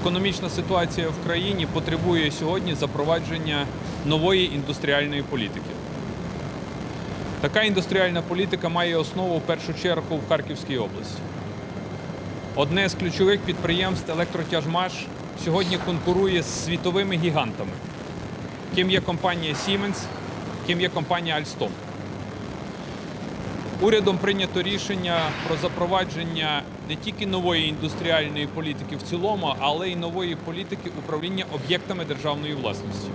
Економічна ситуація в країні потребує сьогодні запровадження нової індустріальної політики. Така індустріальна політика має основу в першу чергу в Харківській області. Одне з ключових підприємств електротяжмаш сьогодні конкурує з світовими гігантами, ким є компанія Siemens, ким є компанія Alstom. Урядом прийнято рішення про запровадження не тільки нової індустріальної політики в цілому, але й нової політики управління об'єктами державної власності.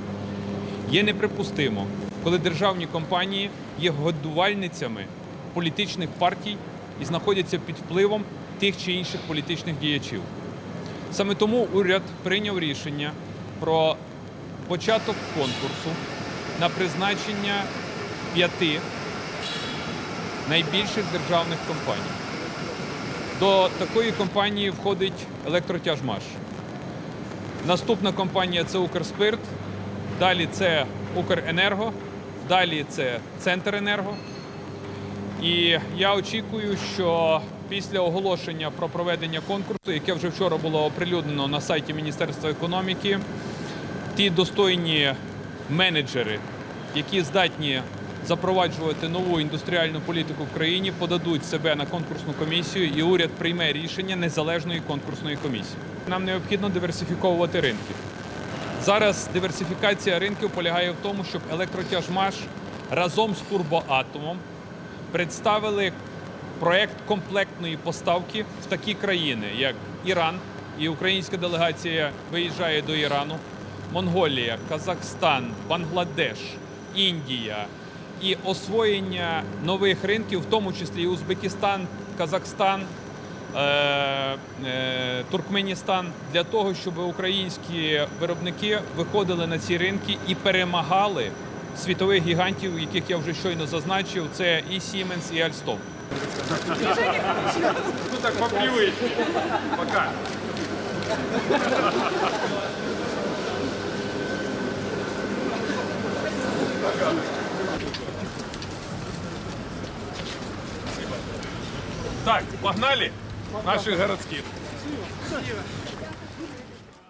Є неприпустимо, коли державні компанії є годувальницями політичних партій і знаходяться під впливом тих чи інших політичних діячів. Саме тому уряд прийняв рішення про початок конкурсу на призначення п'яти найбільших державних компаній. До такої компанії входить електротяжмаш. Наступна компанія це Укрспирт, далі це Укренерго, далі це Центренерго. І я очікую, що після оголошення про проведення конкурсу, яке вже вчора було оприлюднено на сайті Міністерства економіки, ті достойні менеджери, які здатні запроваджувати нову індустріальну політику в країні, подадуть себе на конкурсну комісію, і уряд прийме рішення незалежної конкурсної комісії. Нам необхідно диверсифіковувати ринки. Зараз диверсифікація ринків полягає в тому, щоб електротяжмаш разом з турбоатомом представили проект комплектної поставки в такі країни, як Іран, і українська делегація виїжджає до Ірану, Монголія, Казахстан, Бангладеш, Індія і освоєння нових ринків, в тому числі і Узбекистан, Казахстан. е, е, Туркменістан для того, щоб українські виробники виходили на ці ринки і перемагали світових гігантів, яких я вже щойно зазначив. Це і Siemens, і Alstom. Ну так поплюють. Пока. Так, погнали наших городских.